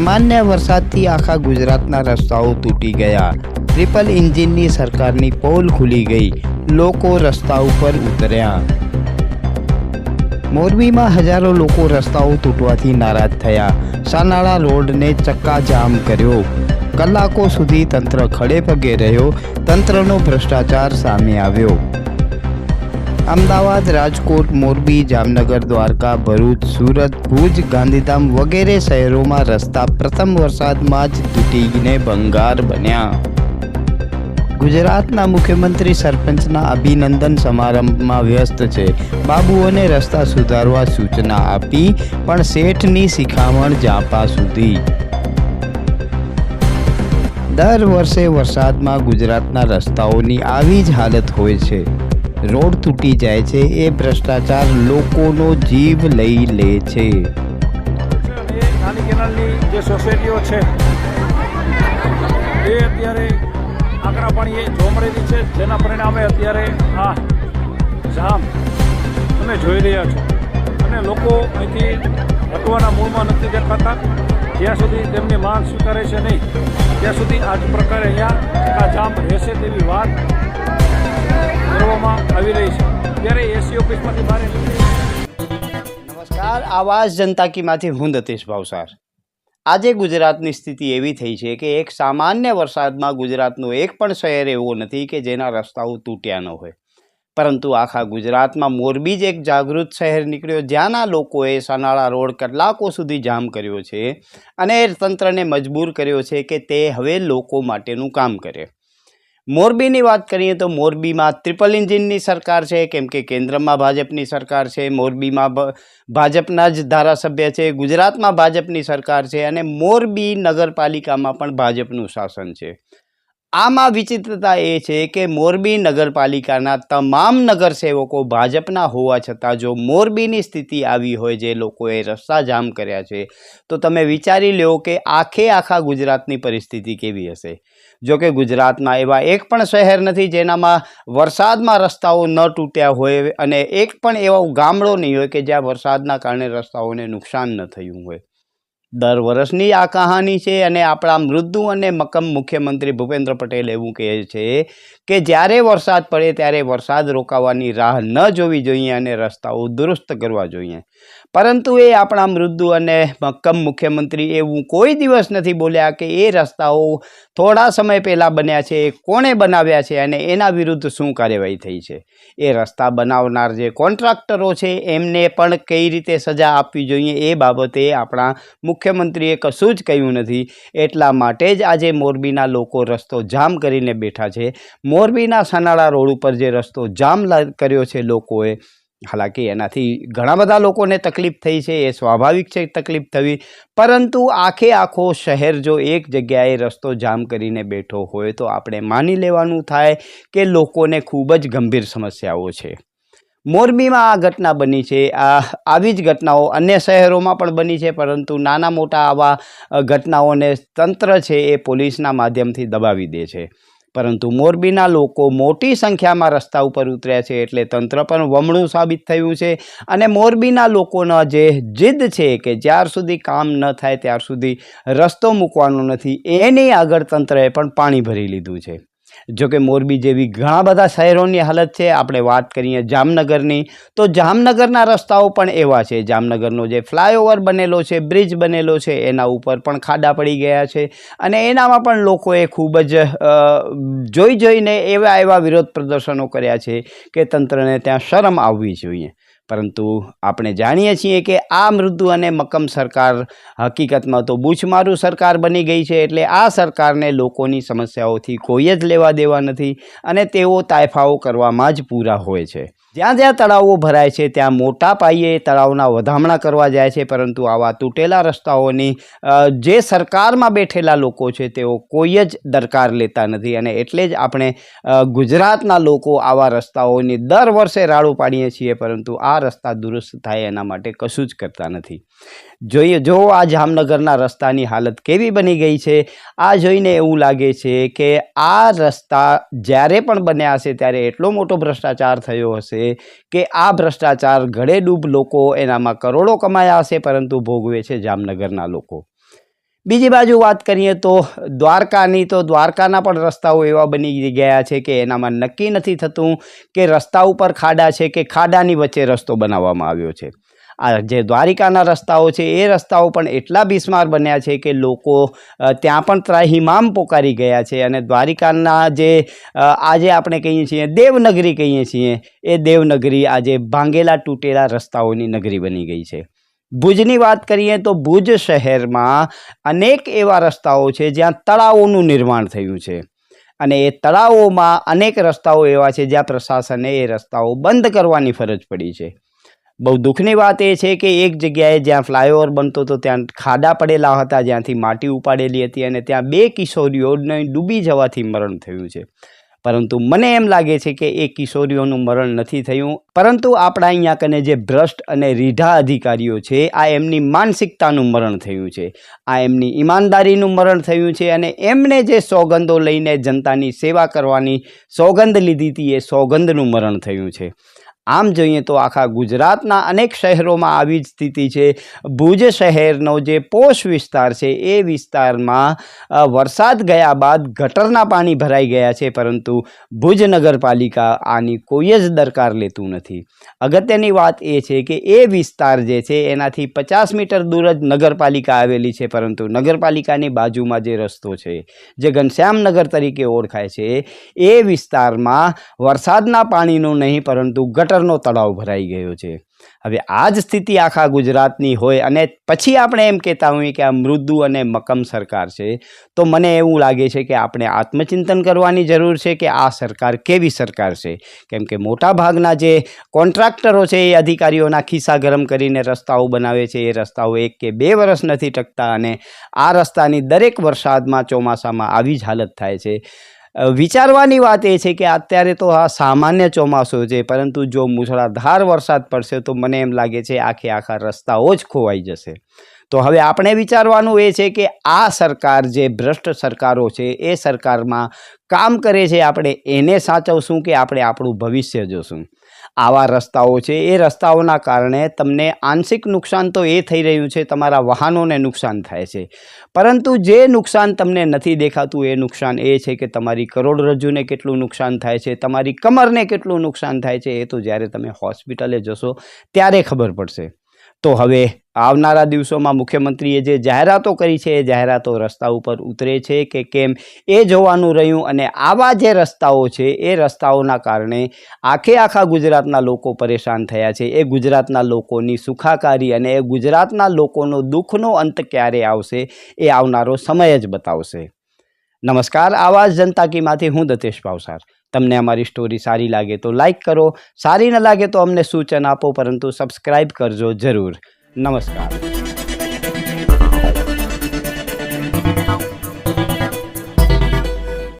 સામાન્ય વરસાદથી આખા ગુજરાતના રસ્તાઓ તૂટી ગયા. ટ્રિપલ એન્જિનની સરકારની પોલ ખુલી ગઈ. લોકો રસ્તા ઉપર ઉતર્યા. મોરબીમાં હજારો લોકો રસ્તાઓ તૂટવાથી નારાજ થયા. સાનાળા રોડને ચક્કાજામ કર્યો. કલાકો સુધી તંત્ર ખડે પગે રહ્યો. તંત્રનો ભ્રષ્ટાચાર સામે આવ્યો. અમદાવાદ, રાજકોટ, મોરબી, જામનગર, દ્વારકા, ભરૂચ, સુરત, ભુજ, ગાંધીધામ વગેરે શહેરોમાં રસ્તા પ્રથમ વરસાદમાં જ તૂટીને ભંગાર બન્યા. ગુજરાતના મુખ્યમંત્રી સરપંચના અભિનંદન સમારંભમાં વ્યસ્ત છે. બાબુઓને રસ્તા સુધારવા સૂચના આપી, પણ શેઠની શિખામણ જાપા સુધી. દર વર્ષે વરસાદમાં ગુજરાતના રસ્તાઓની આવી જ હાલત હોય છે. રોડ તૂટી જાય છે. એ ભ્રષ્ટાચાર લોકોનો જીવ લઈ લે છે. નાની કેનાલની જે સોસાયટીઓ છે, એ અત્યારે આકરા પાણીએ જોમરેલી છે. જેના પરિણામે અત્યારે આ જામ તમે જોઈ રહ્યા છો. અને લોકો અહીંથી હટવાના મૂળમાં નથી દેખાતા. જ્યાં સુધી તેમની માંગ સ્વીકારે છે નહીં, ત્યાં સુધી આ જ પ્રકારે અહીંયા આ જામ રહેશે તેવી વાત નમસ્કાર આવાસ જનતા કીમાંથી હું દતેશ ભાવસાર. આજે ગુજરાતની સ્થિતિ એવી થઈ છે કે એક સામાન્ય વરસાદમાં ગુજરાતનું એક પણ શહેર એવો નથી કે જેના રસ્તાઓ તૂટ્યા ન હોય. પરંતુ આખા ગુજરાતમાં મોરબી જ એક જાગૃત શહેર નીકળ્યો. જ્યાંના લોકોએ સનાળા રોડ કલાકો સુધી જામ કર્યો છે અને તંત્રને મજબૂર કર્યો છે કે તે હવે લોકો માટેનું કામ કરે. મોરબીની વાત કરીએ તો મોરબીમાં ટ્રિપલ એન્જિનની સરકાર છે, કેમ કે કેન્દ્રમાં ભાજપની સરકાર છે, મોરબીમાં ભાજપના જ ધારાસભ્ય છે, ગુજરાતમાં ભાજપની સરકાર છે અને મોરબી નગરપાલિકામાં પણ ભાજપનું શાસન છે. આમાં વિચિત્રતા એ છે કે મોરબી નગરપાલિકાના તમામ નગરસેવકો ભાજપના હોવા છતાં જો મોરબીની સ્થિતિ આવી હોય જે લોકોએ રસ્તા જામ કર્યા છે, તો તમે વિચારી લો કે આખે આખા ગુજરાતની પરિસ્થિતિ કેવી હશે. જો કે ગુજરાતમાં એવા એક પણ શહેર નથી જેનામાં વરસાદમાં રસ્તાઓ ન તૂટ્યા હોય અને એક પણ એવો ગામડો નહીં હોય કે જ્યાં વરસાદના કારણે રસ્તાઓને નુકસાન ન થયું હોય. દર વર્ષની આ કહાની છે અને આપણા મૃદુ અને મક્કમ મુખ્યમંત્રી ભૂપેન્દ્ર પટેલ એવું કહે છે કે જ્યારે વરસાદ પડે ત્યારે વરસાદ રોકાવાની રાહ ન જોવી જોઈએ અને રસ્તાઓ દુરુસ્ત કરવા જોઈએ. પરંતુ એ આપણા મૃદુ અને મક્કમ મુખ્યમંત્રી એવું કોઈ દિવસ નથી બોલ્યા કે એ રસ્તાઓ થોડા સમય પહેલાં બન્યા છે એ કોણે બનાવ્યા છે અને એના વિરુદ્ધ શું કાર્યવાહી થઈ છે. એ રસ્તા બનાવનાર જે કોન્ટ્રાક્ટરો છે, એમને પણ કઈ રીતે સજા આપવી જોઈએ એ બાબતે આપણા મુખ્યમંત્રીએ કશું જ કહ્યું નથી. એટલા માટે જ આજે મોરબીના લોકો રસ્તો જામ કરીને બેઠા છે. મોરબીના સનાળા રોડ ઉપર જે રસ્તો જામ કર્યો છે લોકોએ હાલાકી એનાથી ઘણા બધા લોકોને તકલીફ થઈ છે, એ સ્વાભાવિક છે તકલીફ થવી. પરંતુ આખે આખો શહેર જો એક જગ્યાએ રસ્તો જામ કરીને બેઠો હોય તો આપણે માની લેવાનું થાય કે લોકોને ખૂબ જ ગંભીર સમસ્યાઓ છે. મોરબીમાં આ ઘટના બની છે, આ, આવી જ ઘટનાઓ અન્ય શહેરોમાં પણ બની છે, પરંતુ નાના મોટા આવા ઘટનાઓને તંત્ર છે એ પોલીસના માધ્યમથી દબાવી દે છે. પરંતુ મોરબીના લોકો મોટી સંખ્યામાં રસ્તા ઉપર ઉતર્યા છે એટલે તંત્ર પણ વમણું સાબિત થયું છે. અને મોરબીના લોકોનો જે જીદ છે કે જ્યાર સુધી કામ ન થાય, ત્યાર સુધી રસ્તો મૂકવાનો નથી, એની આગળ તંત્રએ પણ પાણી ભરી લીધું છે. જો કે મોરબી જેવી ઘણા બધા શહેરોની હાલત છે. આપણે વાત કરીએ જામનગરની, તો જામનગરના રસ્તાઓ પણ એવા છે. જામનગરનો જે ફ્લાયઓવર બનેલો છે, બ્રિજ બનેલો છે, એના ઉપર પણ ખાડા પડી ગયા છે અને એનામાં પણ લોકોએ ખૂબ જ જોઈ જોઈને એવા એવા વિરોધ પ્રદર્શનો કર્યા છે કે તંત્રને ત્યાં શરમ આવવી જોઈએ. પરંતુ આપણે જાણીએ છીએ કે આ મૃદુ અને મક્કમ સરકાર હકીકતમાં તો બૂછમારું સરકાર બની ગઈ છે એટલે આ સરકારને લોકોની સમસ્યાઓથી કોઈ જ લેવા દેવા નથી અને તેઓ તાયફાઓ કરવામાં જ પૂરા હોય છે. જ્યાં જ્યાં તળાવો ભરાય છે, ત્યાં મોટા પાયે તળાવના વધામણા કરવા જાય છે, પરંતુ આવા તૂટેલા રસ્તાઓની જે સરકારમાં બેઠેલા લોકો છે, તેઓ કોઈ જ દરકાર લેતા નથી અને એટલે જ આપણે ગુજરાતના લોકો આવા રસ્તાઓની દર વર્ષે રાડું પાડીએ છીએ, પરંતુ આ રસ્તા દુરુસ્ત થાય એના માટે કશું જ કરતા નથી. જોઈએ, જો આ જામનગરના રસ્તાની હાલત કેવી બની ગઈ છે? આ જોઈને એવું લાગે છે કે આ રસ્તા જ્યારે પણ બન્યા હશે ત્યારે એટલો મોટો ભ્રષ્ટાચાર થયો હશે કે આ ભ્રષ્ટાચાર ઘડેડૂબ લોકો એનામાં કરોડો કમાયા હશે, પરંતુ ભોગવે છે જામનગરના લોકો. બીજી બાજુ વાત કરીએ તો દ્વારકાની, તો દ્વારકાના પણ રસ્તાઓ એવા બની ગયા છે કે એનામાં નક્કી નથી થતું કે રસ્તા ઉપર ખાડા છે કે ખાડાની વચ્ચે રસ્તો બનાવવામાં આવ્યો છે. આ જે દ્વારિકાના રસ્તાઓ છે, એ રસ્તાઓ પણ એટલા બિસ્માર બન્યા છે કે લોકો ત્યાં પણ ત્રાહિમામ પોકારી ગયા છે અને દ્વારિકાના જે આજે આપણે કહીએ છીએ, દેવનગરી કહીએ છીએ, એ દેવનગરી આજે ભાંગેલા તૂટેલા રસ્તાઓની નગરી બની ગઈ છે. ભુજની વાત કરીએ તો ભુજ શહેરમાં અનેક એવા રસ્તાઓ છે જ્યાં તળાવોનું નિર્માણ થયું છે. અને એ તળાવોમાં અનેક રસ્તાઓ એવા છે જ્યાં પ્રશાસને એ રસ્તાઓ બંધ કરવાની ફરજ પડી છે. બહુ દુઃખની વાત એ છે કે એક જગ્યાએ જ્યાં ફ્લાયઓવર બનતો હતો ત્યાં ખાડા પડેલા હતા, જ્યાંથી માટી ઉપાડેલી હતી અને ત્યાં બે કિશોરીઓને ડૂબી જવાથી મરણ થયું છે. પરંતુ મને એમ લાગે છે કે એ કિશોરીઓનું મરણ નથી થયું. પરંતુ આપણા અહીંયા કને જે ભ્રષ્ટ અને રીઢા અધિકારીઓ છે, આ એમની માનસિકતાનું મરણ થયું છે. આ એમની ઈમાનદારીનું મરણ થયું છે અને એમણે જે સોગંદો લઈને જનતાની સેવા કરવાની સોગંદ લીધી હતી એ સોગંદનું મરણ થયું છે. આમ જોઈએ તો આખા ગુજરાતના અનેક શહેરોમાં આવી જ સ્થિતિ છે. ભુજ શહેરનો જે પોષ વિસ્તાર છે, એ વિસ્તારમાં વરસાદ ગયા બાદ ગટરના પાણી ભરાઈ ગયા છે, પરંતુ ભુજ નગરપાલિકા આની કોઈ જ દરકાર લેતું નથી. અગત્યની વાત એ છે કે એ વિસ્તાર જે છે, એનાથી પચાસ મીટર દૂર જ નગરપાલિકા આવેલી છે, પરંતુ નગરપાલિકાની બાજુમાં જે રસ્તો છે, જે ઘનશ્યામનગર તરીકે ઓળખાય છે, એ વિસ્તારમાં વરસાદના પાણીનું નહીં, પરંતુ ગટરનો તળાવ ભરાઈ ગયો છે. હવે આ જ સ્થિતિ આખા ગુજરાતની હોય અને પછી આપણે એમ કહેતા હોઈએ કે આ મૃદુ અને મક્કમ સરકાર છે, તો મને એવું લાગે છે કે આપણે આત્મચિંતન કરવાની જરૂર છે કે આ સરકાર કેવી સરકાર છે? કેમ કે મોટા ભાગના જે કોન્ટ્રાક્ટરો છે એ અધિકારીઓના ખિસ્સા ગરમ કરીને રસ્તાઓ બનાવે છે. એ રસ્તાઓ એક કે બે વર્ષ નથી ટકતા અને આ રસ્તાની દરેક વરસાદમાં ચોમાસામાં આવી જ હાલત થાય છે. વિચારવાની વાત એ છે કે અત્યારે તો આ સામાન્ય ચોમાસું છે, પરંતુ જો મુસળાધાર વરસાદ પડશે તો મને એમ લાગે છે આખે આખા રસ્તાઓ જ ખોવાઈ જશે. તો હવે આપણે વિચારવાનું એ છે કે આ સરકાર જે ભ્રષ્ટ સરકારો છે, એ સરકારમાં કામ કરે છે, આપણે એને સાચવશું કે આપણે આપણું ભવિષ્ય જોશું? આવા રસ્તાઓ છે. એ રસ્તાઓના કારણે તમને આંશિક નુકસાન તો એ થઈ રહ્યું છે, તમારા વાહનોને નુકસાન થાય છે. પરંતુ જે નુકસાન તમને નથી દેખાતું, એ નુકસાન એ છે કે તમારી કરોડરજ્જુને કેટલું નુકસાન થાય છે, તમારી કમરને કેટલું નુકસાન થાય છે, એ તો જ્યારે તમે હોસ્પિટલે જશો, ત્યારે ખબર પડશે. તો હવે આવનારા દિવસોમાં મુખ્યમંત્રીએ જે જાહેરાતો કરી છે, એ જાહેરાતો રસ્તા ઉપર ઉતરે છે કે કેમ એ જોવાનું રહ્યું અને આવા જે રસ્તાઓ છે, એ રસ્તાઓના કારણે આખે આખા ગુજરાતના લોકો પરેશાન થયા છે. એ ગુજરાતના લોકોની સુખાકારી અને એ ગુજરાતના લોકોનો દુઃખનો અંત ક્યારે આવશે, એ આવનારો સમય જ બતાવશે. નમસ્કાર, આવાજ જનતા કીમાંથી હું દતેશ પાવસાર. તમને અમારી સ્ટોરી સારી લાગે તો લાઈક કરો, સારી ન લાગે તો અમને સૂચન આપો, પરંતુ સબસ્ક્રાઈબ કરજો જરૂર. નમસ્કાર.